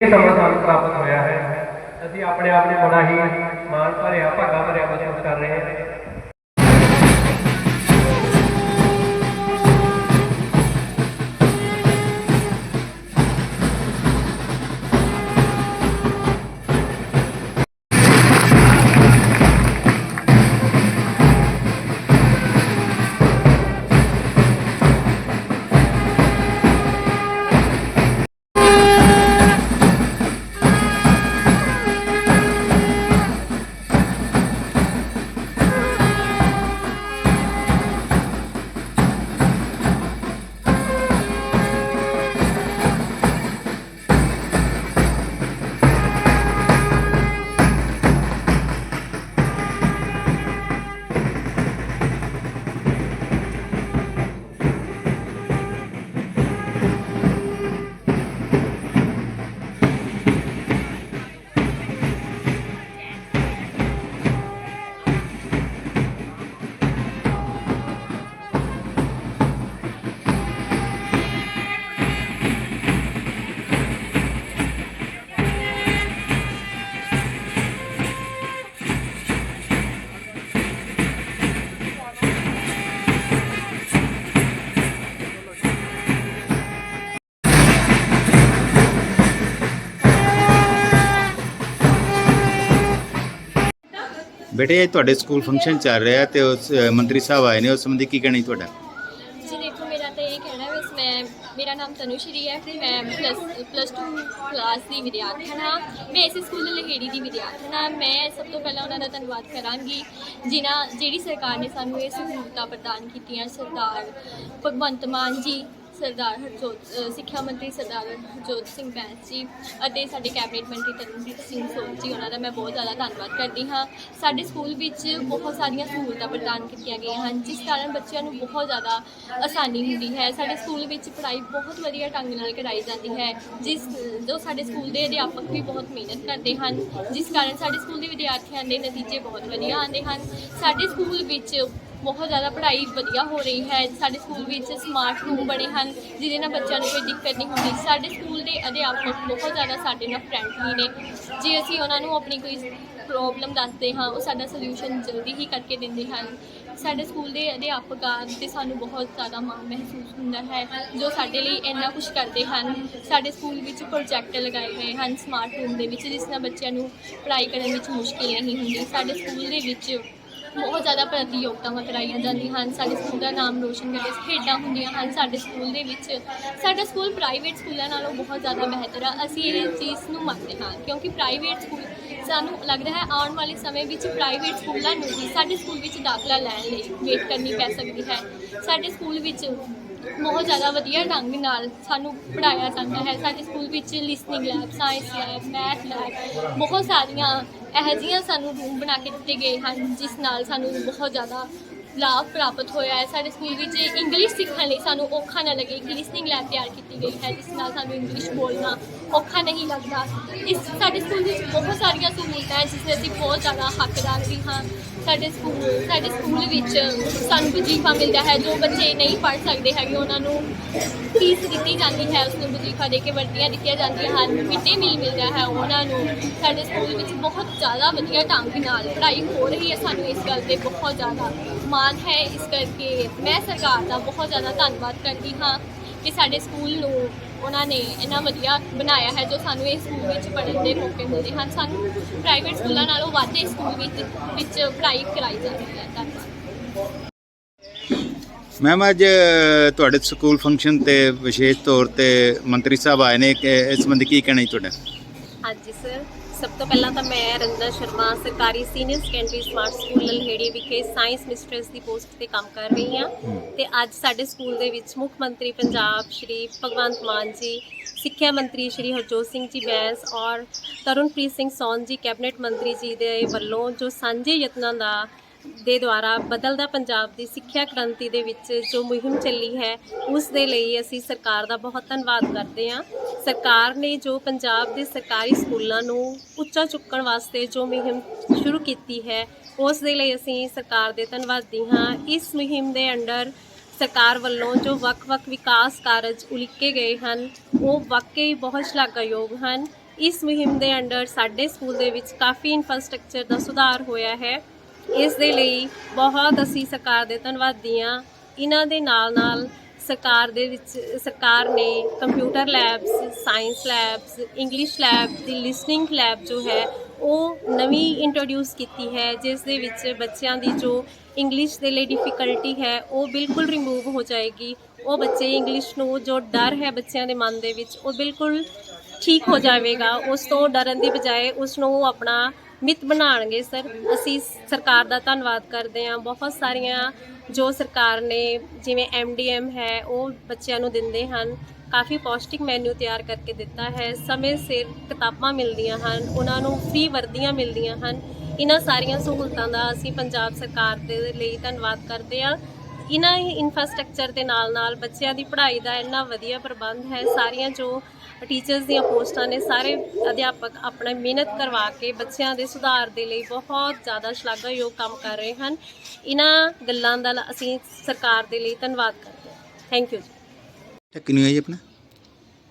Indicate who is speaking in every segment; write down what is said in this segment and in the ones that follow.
Speaker 1: ਇਹ ਸਮਾਂ ਪ੍ਰਾਪਤ ਹੋਇਆ ਹੈ। ਅਸੀਂ ਆਪਣੇ ਆਪ ਨੂੰ ਬੜਾ ਹੀ ਮਾਣ ਭਰਿਆ, ਭਾਗਾ ਭਰਿਆ ਮਹਿਸੂਸ ਕਰ ਰਹੇ ਹਾਂ।
Speaker 2: ਬੇਟੇ, ਇਹ ਤੁਹਾਡੇ ਸਕੂਲ ਫੰਕਸ਼ਨ ਚੱਲ ਰਿਹਾ ਤੇ ਉਸ ਮੰਤਰੀ ਸਾਹਿਬ ਆਏ ਨੇ, ਉਸ ਸੰਬੰਧੀ ਕੀ ਕਹਿਣਾ ਤੁਹਾਡਾ?
Speaker 3: ਜੀ ਦੇਖੋ, ਮੇਰਾ ਤਾਂ ਇਹ ਕਹਿਣਾ ਹੈ ਬਸ ਮੈਂ, ਮੇਰਾ ਨਾਮ ਤਨੁਸ਼ਰੀ ਹੈ ਮੈਂ ਪਲੱਸ ਪਲੱਸ 2 ਕਲਾਸ ਦੀ ਵਿਦਿਆਰਥਣ ਹਾਂ। ਮੈਂ ਇਸੇ ਸਕੂਲ ਲਹੇੜੀ ਦੀ ਵਿਦਿਆਰਥਣ ਹਾਂ। ਮੈਂ ਸਭ ਤੋਂ ਪਹਿਲਾਂ ਉਹਨਾਂ ਦਾ ਧੰਨਵਾਦ ਕਰਾਂਗੀ, ਜਿਨ੍ਹਾਂ, ਜਿਹੜੀ ਸਰਕਾਰ ਨੇ ਸਾਨੂੰ ਇਹ ਸਹੂਲਤਾਂ ਪ੍ਰਦਾਨ ਕੀਤੀਆਂ, ਸਰਦਾਰ ਭਗਵੰਤ ਮਾਨ ਜੀ ਸਰਦਾਰ ਹਰਜੋਤ ਸਿੱਖਿਆ ਮੰਤਰੀ ਸਰਦਾਰ ਹਰਜੋਤ ਸਿੰਘ ਬੈਂਸ ਜੀ ਅਤੇ ਸਾਡੇ ਕੈਬਨਿਟ ਮੰਤਰੀ ਤਰਨਜੀਤ ਸਿੰਘ ਸੋਢੀ ਜੀ, ਉਹਨਾਂ ਦਾ ਮੈਂ ਬਹੁਤ ਜ਼ਿਆਦਾ ਧੰਨਵਾਦ ਕਰਦੀ ਹਾਂ। ਸਾਡੇ ਸਕੂਲ ਵਿੱਚ ਬਹੁਤ ਸਾਰੀਆਂ ਸਹੂਲਤਾਂ ਪ੍ਰਦਾਨ ਕੀਤੀਆਂ ਗਈਆਂ ਹਨ, ਜਿਸ ਕਾਰਨ ਬੱਚਿਆਂ ਨੂੰ ਬਹੁਤ ਜ਼ਿਆਦਾ ਆਸਾਨੀ ਹੁੰਦੀ ਹੈ। ਸਾਡੇ ਸਕੂਲ ਵਿੱਚ ਪੜ੍ਹਾਈ ਬਹੁਤ ਵਧੀਆ ਢੰਗ ਨਾਲ ਕਰਾਈ ਜਾਂਦੀ ਹੈ, ਜਿਸ ਜੋ ਸਾਡੇ ਸਕੂਲ ਦੇ ਅਧਿਆਪਕ ਵੀ ਬਹੁਤ ਮਿਹਨਤ ਕਰਦੇ ਹਨ, ਜਿਸ ਕਾਰਨ ਸਾਡੇ ਸਕੂਲ ਦੇ ਵਿਦਿਆਰਥੀਆਂ ਦੇ ਨਤੀਜੇ ਬਹੁਤ ਵਧੀਆ ਆਉਂਦੇ ਹਨ। ਸਾਡੇ ਸਕੂਲ ਵਿੱਚ ਬਹੁਤ ਜ਼ਿਆਦਾ ਪੜ੍ਹਾਈ ਵਧੀਆ ਹੋ ਰਹੀ ਹੈ। ਸਾਡੇ ਸਕੂਲ ਵਿੱਚ ਸਮਾਰਟ ਰੂਮ ਬਣੇ ਹਨ, ਜਿਹਦੇ ਨਾਲ ਬੱਚਿਆਂ ਨੂੰ ਕੋਈ ਦਿੱਕਤ ਨਹੀਂ ਹੁੰਦੀ। ਸਾਡੇ ਸਕੂਲ ਦੇ ਅਧਿਆਪਕ ਬਹੁਤ ਜ਼ਿਆਦਾ ਸਾਡੇ ਨਾਲ ਫਰੈਂਡਲੀ ਨੇ। ਜੇ ਅਸੀਂ ਉਹਨਾਂ ਨੂੰ ਆਪਣੀ ਕੋਈ ਪ੍ਰੋਬਲਮ ਦੱਸਦੇ ਹਾਂ, ਉਹ ਸਾਡਾ ਸੋਲੂਸ਼ਨ ਜਲਦੀ ਹੀ ਕਰਕੇ ਦਿੰਦੇ ਹਨ। ਸਾਡੇ ਸਕੂਲ ਦੇ ਅਧਿਆਪਕਾਂ ਤੇ ਸਾਨੂੰ ਬਹੁਤ ਜ਼ਿਆਦਾ ਮਾਣ ਮਹਿਸੂਸ ਹੁੰਦਾ ਹੈ, ਜੋ ਸਾਡੇ ਲਈ ਇੰਨਾ ਕੁਝ ਕਰਦੇ ਹਨ। ਸਾਡੇ ਸਕੂਲ ਵਿੱਚ ਪ੍ਰੋਜੈਕਟ ਲਗਾਏ ਗਏ ਹਨ ਸਮਾਰਟ ਰੂਮ ਦੇ ਵਿੱਚ, ਜਿਸ ਨਾਲ ਬੱਚਿਆਂ ਨੂੰ ਪੜ੍ਹਾਈ ਕਰਨ ਵਿੱਚ ਮੁਸ਼ਕਿਲ ਨਹੀਂ ਹੁੰਦੀ। ਸਾਡੇ ਸਕੂਲ ਦੇ ਵਿੱਚ ਬਹੁਤ ਜ਼ਿਆਦਾ ਪ੍ਰਤੀਯੋਗਤਾਵਾਂ ਕਰਾਈਆਂ ਜਾਂਦੀਆਂ ਹਨ। ਸਾਡੇ ਸਕੂਲ ਦਾ ਨਾਮ ਰੋਸ਼ਨ ਕਰਦੇ ਖੇਡਾਂ ਹੁੰਦੀਆਂ ਹਨ ਸਾਡੇ ਸਕੂਲ ਦੇ ਵਿੱਚ। ਸਾਡਾ ਸਕੂਲ ਪ੍ਰਾਈਵੇਟ ਸਕੂਲਾਂ ਨਾਲੋਂ ਬਹੁਤ ਜ਼ਿਆਦਾ ਬਿਹਤਰ ਆ। ਅਸੀਂ ਇਹ ਚੀਜ਼ ਨੂੰ ਮੰਨਦੇ ਹਾਂ ਕਿਉਂਕਿ ਪ੍ਰਾਈਵੇਟ ਸਕੂਲ ਸਾਨੂੰ ਲੱਗਦਾ ਹੈ ਆਉਣ ਵਾਲੇ ਸਮੇਂ ਵਿੱਚ ਪ੍ਰਾਈਵੇਟ ਸਕੂਲਾਂ ਨੂੰ ਵੀ ਸਾਡੇ ਸਕੂਲ ਵਿੱਚ ਦਾਖਲਾ ਲੈਣ ਲਈ ਵੇਟ ਕਰਨੀ ਪੈ ਸਕਦੀ ਹੈ। ਸਾਡੇ ਸਕੂਲ ਵਿੱਚ ਬਹੁਤ ਜ਼ਿਆਦਾ ਵਧੀਆ ਢੰਗ ਨਾਲ ਸਾਨੂੰ ਪੜ੍ਹਾਇਆ ਜਾਂਦਾ ਹੈ। ਸਾਡੇ ਸਕੂਲ ਵਿੱਚ listening lab science lab math lab ਬਹੁਤ ਸਾਰੀਆਂ ਇਹੋ ਜਿਹੀਆਂ ਸਾਨੂੰ ਰੂਮ ਬਣਾ ਕੇ ਦਿੱਤੇ ਗਏ ਹਨ ਜਿਸ ਨਾਲ ਸਾਨੂੰ ਬਹੁਤ ਜ਼ਿਆਦਾ ਲਾਭ ਪ੍ਰਾਪਤ ਹੋਇਆ ਹੈ। ਸਾਡੇ ਸਕੂਲ ਵਿੱਚ ਇੰਗਲਿਸ਼ ਸਿੱਖਣ ਲਈ ਸਾਨੂੰ ਔਖਾ ਨਾ ਲੱਗੇ। ਕਿ ਲਿਸਨਿੰਗ ਲੈਬ ਤਿਆਰ ਕੀਤੀ ਗਈ ਹੈ, ਜਿਸ ਨਾਲ ਸਾਨੂੰ ਇੰਗਲਿਸ਼ ਬੋਲਣਾ ਔਖਾ ਨਹੀਂ ਲੱਗਦਾ। ਇਸ ਸਾਡੇ ਸਕੂਲ ਵਿੱਚ ਬਹੁਤ ਸਾਰੀਆਂ ਸਹੂਲਤਾਂ ਹੈ, ਜਿਸ ਦੇ ਅਸੀਂ ਬਹੁਤ ਜ਼ਿਆਦਾ ਹੱਕਦਾਰ ਵੀ ਹਾਂ। ਸਾਡੇ ਸਕੂਲ ਸਾਡੇ ਸਕੂਲ ਵਿੱਚ ਸਾਨੂੰ ਵਜ਼ੀਫਾ ਮਿਲਦਾ ਹੈ, ਜੋ ਬੱਚੇ ਨਹੀਂ ਪੜ੍ਹ ਸਕਦੇ ਹੈਗੇ, ਉਹਨਾਂ ਨੂੰ ਫੀਸ ਦਿੱਤੀ ਜਾਂਦੀ ਹੈ ਉਸ ਨੂੰ ਵਜ਼ੀਫਾ ਦੇ ਕੇ ਵਰਦੀਆਂ ਦਿੱਤੀਆਂ ਜਾਂਦੀਆਂ ਹਨ, ਮਿੱਡੇ ਮੀਲ ਮਿਲਦਾ ਹੈ ਉਹਨਾਂ ਨੂੰ। ਸਾਡੇ ਸਕੂਲ ਵਿੱਚ ਬਹੁਤ ਜ਼ਿਆਦਾ ਵਧੀਆ ਢੰਗ ਨਾਲ ਪੜ੍ਹਾਈ ਹੋ ਰਹੀ ਹੈ, ਸਾਨੂੰ ਇਸ ਗੱਲ ਤੇ ਬਹੁਤ ਜ਼ਿਆਦਾ ਮਾਣ ਹੈ ਇਸ ਕਰਕੇ ਮੈਂ ਸਰਕਾਰ ਦਾ ਬਹੁਤ ਜ਼ਿਆਦਾ ਧੰਨਵਾਦ ਕਰਦੀ ਹਾਂ ਕਿ ਸਾਡੇ ਸਕੂਲ ਨੂੰ ਉਹਨਾਂ ਨੇ ਇੰਨਾ ਵਧੀਆ ਬਣਾਇਆ ਹੈ ਜੋ ਸਾਨੂੰ ਇਸ ਸਕੂਲ ਵਿੱਚ ਪੜ੍ਹਨ ਦੇ ਮੌਕੇ ਮਿਲਦੇ ਹਨ। ਸਾਨੂੰ ਪ੍ਰਾਈਵੇਟ ਸਕੂਲਾਂ ਨਾਲੋਂ ਵੱਧ ਇਸ ਸਕੂਲ ਵਿੱਚ ਵਿੱਚ ਪੜ੍ਹਾਈ ਕਰਾਈ ਜਾਂਦੀ ਹੈ। ਧੰਨਵਾਦ।
Speaker 2: ਮੈਮ ਅੱਜ ਤੁਹਾਡੇ ਸਕੂਲ ਫੰਕਸ਼ਨ ਤੇ ਵਿਸ਼ੇਸ਼ ਤੌਰ ਤੇ ਮੰਤਰੀ ਸਾਹਿਬ ਆਏ ਨੇ ਕਿ ਇਸ ਸੰਬੰਧੀ ਕੀ ਕਹਿਣਾ ਜੀ ਤੁਹਾਡਾ?
Speaker 4: ਹਾਂਜੀ ਸਰ ਸਭ ਤੋਂ ਪਹਿਲਾਂ ਤਾਂ ਮੈਂ ਰੰਜਨਾ ਸ਼ਰਮਾ ਸਰਕਾਰੀ senior secondary smart school Lalheri ਵਿਖੇ ਸਾਇੰਸ ਮਿਸਟਰਸ ਦੀ ਪੋਸਟ ਤੇ ਕੰਮ ਕਰ ਰਹੀ ਹਾਂ। ਤੇ ਅੱਜ ਸਾਡੇ ਸਕੂਲ ਦੇ ਵਿੱਚ ਮੁੱਖ ਮੰਤਰੀ ਪੰਜਾਬ ਸ਼੍ਰੀ ਭਗਵੰਤ ਮਾਨ ਜੀ ਸਿੱਖਿਆ ਮੰਤਰੀ ਸ਼੍ਰੀ ਹਰਜੋਤ ਸਿੰਘ ਜੀ ਬੈਂਸ ਔਰ ਤਰੁਣਪ੍ਰੀਤ ਸਿੰਘ ਸੌਨ ਜੀ ਕੈਬਨਿਟ ਮੰਤਰੀ ਜੀ ਦੇ ਵੱਲੋਂ ਜੋ ਸਾਂਝੇ ਯਤਨਾਂ ਦਾ ਦੇ ਦੁਆਰਾ ਬਦਲਦਾ ਪੰਜਾਬ ਦੀ ਸਿੱਖਿਆ ਕ੍ਰਾਂਤੀ ਦੇ ਵਿੱਚ ਜੋ ਮੁਹਿੰਮ ਚੱਲੀ ਹੈ, ਉਸ ਦੇ ਲਈ ਅਸੀਂ ਸਰਕਾਰ ਦਾ ਬਹੁਤ ਧੰਨਵਾਦ ਕਰਦੇ ਹਾਂ। ਸਰਕਾਰ ਨੇ ਜੋ ਪੰਜਾਬ ਦੇ ਸਰਕਾਰੀ ਸਕੂਲਾਂ ਨੂੰ ਉੱਚਾ ਚੁੱਕਣ ਵਾਸਤੇ ਜੋ ਮੁਹਿੰਮ ਸ਼ੁਰੂ ਕੀਤੀ ਹੈ, ਉਸ ਦੇ ਲਈ ਅਸੀਂ ਸਰਕਾਰ ਦੇ ਧੰਨਵਾਦੀ ਹਾਂ। ਇਸ ਮੁਹਿੰਮ ਦੇ ਅੰਡਰ ਸਰਕਾਰ ਵੱਲੋਂ ਜੋ ਵੱਖ-ਵੱਖ ਵਿਕਾਸ ਕਾਰਜ ਉਲੀਕੇ ਗਏ ਹਨ, ਉਹ ਵਾਕਈ ਬਹੁਤ ਸ਼ਲਾਘਾਯੋਗ ਹਨ। ਇਸ ਮੁਹਿੰਮ ਦੇ ਅੰਡਰ ਸਾਡੇ ਸਕੂਲ ਦੇ ਵਿੱਚ ਕਾਫੀ ਇਨਫਰਾਸਟ੍ਰਕਚਰ ਦਾ ਸੁਧਾਰ ਹੋਇਆ ਹੈ। ਇਸ ਦੇ ਲਈ ਬਹੁਤ ਅਸੀਂ ਸਰਕਾਰ ਦੇ ਧੰਨਵਾਦੀ ਹਾਂ ਇਹਨਾਂ ਦੇ ਨਾਲ ਨਾਲ ਸਰਕਾਰ ਦੇ ਵਿੱਚ, ਸਰਕਾਰ ਨੇ computer labs science labs English lab ਦੀ ਲਿਸਨਿੰਗ ਲੈਬ ਜੋ ਹੈ, ਉਹ ਨਵੀਂ ਇੰਟਰੋਡਿਊਸ ਕੀਤੀ ਹੈ, ਜਿਸ ਦੇ ਵਿੱਚ ਬੱਚਿਆਂ ਦੀ ਜੋ ਇੰਗਲਿਸ਼ ਦੇ ਲਈ ਡਿਫਿਕਲਟੀ ਹੈ, ਉਹ ਬਿਲਕੁਲ ਰਿਮੂਵ ਹੋ ਜਾਏਗੀ। ਉਹ ਬੱਚੇ ਇੰਗਲਿਸ਼ ਨੂੰ, ਜੋ ਡਰ ਹੈ ਬੱਚਿਆਂ ਦੇ ਮਨ ਦੇ ਵਿੱਚ, ਉਹ ਬਿਲਕੁਲ ਠੀਕ ਹੋ ਜਾਵੇਗਾ। ਉਸ ਤੋਂ ਡਰਨ ਦੀ ਬਜਾਏ ਉਸ ਨੂੰ ਉਹ ਆਪਣਾ ਮਿੱਤ ਬਣਾਉਣਗੇ, ਸਰ। ਅਸੀਂ ਸਰਕਾਰ ਦਾ ਧੰਨਵਾਦ ਕਰਦੇ ਹਾਂ। ਬਹੁਤ ਸਾਰੀਆਂ ਜੋ ਸਰਕਾਰ ਨੇ, ਜਿਵੇਂ ਐਮਡੀਐਮ ਹੈ, ਉਹ ਬੱਚਿਆਂ ਨੂੰ ਦਿੰਦੇ ਹਨ। ਕਾਫੀ ਪੌਸ਼ਟਿਕ ਮੈਨੂ ਤਿਆਰ ਕਰਕੇ ਦਿੱਤਾ ਹੈ। ਸਮੇਂ ਸਿਰ ਕਿਤਾਬਾਂ ਮਿਲਦੀਆਂ ਹਨ, ਉਹਨਾਂ ਨੂੰ ਫ੍ਰੀ ਵਰਦੀਆਂ ਮਿਲਦੀਆਂ ਹਨ। ਇਹਨਾਂ ਸਾਰੀਆਂ ਸਹੂਲਤਾਂ ਦਾ ਅਸੀਂ ਪੰਜਾਬ ਸਰਕਾਰ ਦੇ ਲਈ ਧੰਨਵਾਦ ਕਰਦੇ ਹਾਂ। ਇਹਨਾਂ ਹੀ ਇਨਫਰਾਸਟ੍ਰਕਚਰ ਦੇ ਨਾਲ ਨਾਲ ਬੱਚਿਆਂ ਦੀ ਪੜ੍ਹਾਈ ਦਾ ਇੰਨਾ ਵਧੀਆ ਪ੍ਰਬੰਧ ਹੈ। ਸਾਰੀਆਂ ਜੋ ਟੀਚਰਸ ਦੀਆਂ ਪੋਸਟਾਂ ਨੇ ਸਾਰੇ ਅਧਿਆਪਕ ਆਪਣਾ ਮਿਹਨਤ ਕਰਵਾ ਕੇ ਬੱਚਿਆਂ ਦੇ ਸੁਧਾਰ ਦੇ ਲਈ ਬਹੁਤ ਜ਼ਿਆਦਾ ਸ਼ਲਾਘਾਯੋਗ ਕੰਮ ਕਰ ਰਹੇ ਹਨ। ਇਹਨਾਂ ਗੱਲਾਂ ਦਾ ਅਸੀਂ ਸਰਕਾਰ ਦੇ ਲਈ ਧੰਨਵਾਦ ਕਰਦੇ ਹਾਂ। ਥੈਂਕ ਯੂ ਜੀ।
Speaker 2: ਕਿੰਨੀ ਹੋਈ ਆਪਣਾ?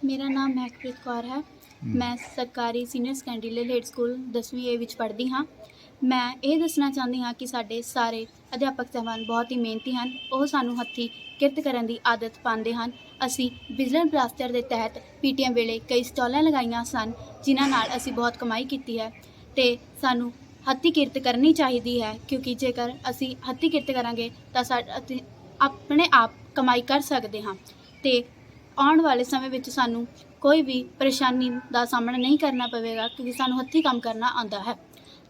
Speaker 5: ਮੇਰਾ ਨਾਮ ਮਹਿਕਪ੍ਰੀਤ ਕੌਰ ਹੈ। ਮੈਂ ਸਰਕਾਰੀ ਸੀਨੀਅਰ ਸੈਕੰਡਰੀ ਲੇਟ ਸਕੂਲ 10ਵੀਂ ਏ ਵਿੱਚ ਪੜ੍ਹਦੀ ਹਾਂ। ਮੈਂ ਇਹ ਦੱਸਣਾ ਚਾਹੁੰਦੀ ਹਾਂ ਕਿ ਸਾਡੇ ਸਾਰੇ ਅਧਿਆਪਕ ਸਾਹਿਬਾਨ ਬਹੁਤ ਹੀ ਮਿਹਨਤੀ ਹਨ। ਉਹ ਸਾਨੂੰ ਹੱਥੀਂ ਕਿਰਤ ਕਰਨ ਦੀ ਆਦਤ ਪਾਉਂਦੇ ਹਨ। ਅਸੀਂ ਵਿਜੀਲੈਂਸ ਬਲਾਸਟਰ ਦੇ ਤਹਿਤ ਪੀਟੀਐਮ ਵੇਲੇ ਕਈ ਸਟਾਲਾਂ ਲਗਾਈਆਂ ਸਨ, ਜਿਨ੍ਹਾਂ ਨਾਲ ਅਸੀਂ ਬਹੁਤ ਕਮਾਈ ਕੀਤੀ ਹੈ ਤੇ ਸਾਨੂੰ ਹੱਥੀਂ ਕਿਰਤ ਕਰਨੀ ਚਾਹੀਦੀ ਹੈ, ਕਿਉਂਕਿ ਜੇਕਰ ਅਸੀਂ ਹੱਥੀਂ ਕਿਰਤ ਕਰਾਂਗੇ ਤਾਂ ਸਾਡਾ ਆਪਣੇ ਆਪ ਕਮਾਈ ਕਰ ਸਕਦੇ ਹਾਂ ਤੇ ਆਉਣ ਵਾਲੇ ਸਮੇਂ ਵਿੱਚ ਸਾਨੂੰ ਕੋਈ ਵੀ ਪਰੇਸ਼ਾਨੀ ਦਾ ਸਾਹਮਣਾ ਨਹੀਂ ਕਰਨਾ ਪਵੇਗਾ, ਕਿਉਂਕਿ ਸਾਨੂੰ ਹੱਥੀਂ ਕੰਮ ਕਰਨਾ ਆਉਂਦਾ ਹੈ।